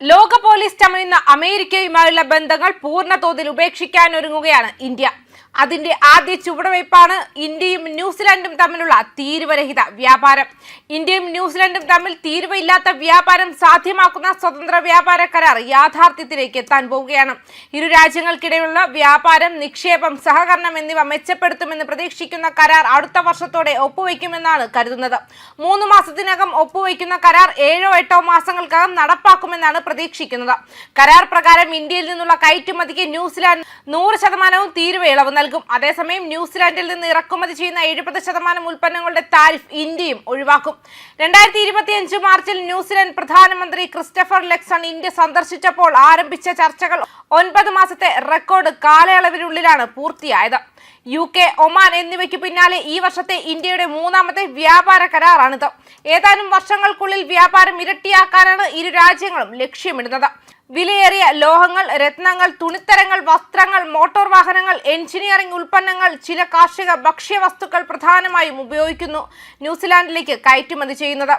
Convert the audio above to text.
ലോക പോലീസ് ചമയുന്ന അമേരിക്കയുമായുള്ള ബന്ധങ്ങൾ പൂർണ തോതിൽ ഉപേക്ഷിക്കാനൊരുങ്ങുകയാണ് ഇന്ത്യ. അതിന്റെ ആദ്യ ചുവടുവയ്പ്പാണ് ഇന്ത്യയും ന്യൂസിലാൻഡും തമ്മിലുള്ള തീരുവരഹിത വ്യാപാരം. ഇന്ത്യയും ന്യൂസിലാൻഡും തമ്മിൽ തീരുവയില്ലാത്ത വ്യാപാരം സാധ്യമാക്കുന്ന സ്വതന്ത്ര വ്യാപാര കരാർ യാഥാർത്ഥ്യത്തിലേക്ക് എത്താൻ പോവുകയാണ്. ഇരു രാജ്യങ്ങൾക്കിടയിലുള്ള വ്യാപാരം നിക്ഷേപം സഹകരണം എന്നിവ മെച്ചപ്പെടുത്തുമെന്ന് പ്രതീക്ഷിക്കുന്ന കരാർ അടുത്ത വർഷത്തോടെ ഒപ്പുവയ്ക്കുമെന്നാണ് കരുതുന്നത്. മൂന്ന് മാസത്തിനകം ഒപ്പുവയ്ക്കുന്ന കരാർ ഏഴോ എട്ടോ മാസങ്ങൾക്കകം നടപ്പാക്കുമെന്നാണ് പ്രതീക്ഷിക്കുന്നത്. കരാർ പ്രകാരം ഇന്ത്യയിൽ നിന്നുള്ള കയറ്റുമതിക്ക് ന്യൂസിലാൻഡ് നൂറ് ശതമാനവും തീരുവ ഇളവ് നൽകും. അതേസമയം ന്യൂസിലാൻഡിൽ നിന്ന് ഇറക്കുമതി ചെയ്യുന്ന എഴുപത് ശതമാനം ഉൽപ്പന്നങ്ങളുടെ താരിഫ് ഇന്ത്യയും ഒഴിവാക്കും. രണ്ടായിരത്തി ഇരുപത്തിയഞ്ച് മാർച്ചിൽ ന്യൂസിലാൻഡ് പ്രധാനമന്ത്രി ക്രിസ്റ്റഫർ ലെക്സൺ ഇന്ത്യ സന്ദർശിച്ചപ്പോൾ ആരംഭിച്ച ചർച്ചകൾ ഒൻപത് മാസത്തെ റെക്കോർഡ് കാലയളവിനുള്ളിലാണ് പൂർത്തിയായത്. യു കെ ഒമാൻ എന്നിവയ്ക്ക് പിന്നാലെ ഈ വർഷത്തെ ഇന്ത്യയുടെ മൂന്നാമത്തെ വ്യാപാര കരാറാണിത്. ഏതാനും വർഷങ്ങൾക്കുള്ളിൽ വ്യാപാരം ഇരട്ടിയാക്കാനാണ് ഇരു രാജ്യങ്ങളും ലക്ഷ്യമിടുന്നത്. വിലയേറിയ ലോഹങ്ങൾ രത്നങ്ങൾ തുണിത്തരങ്ങൾ വസ്ത്രങ്ങൾ മോട്ടോർ വാഹനങ്ങൾ എഞ്ചിനീയറിംഗ് ഉൽപ്പന്നങ്ങൾ ചില കാർഷിക ഭക്ഷ്യവസ്തുക്കൾ പ്രധാനമായും ഉപയോഗിക്കുന്നു. ന്യൂസിലാൻഡിലേക്ക് കയറ്റുമതി ചെയ്യുന്നത്.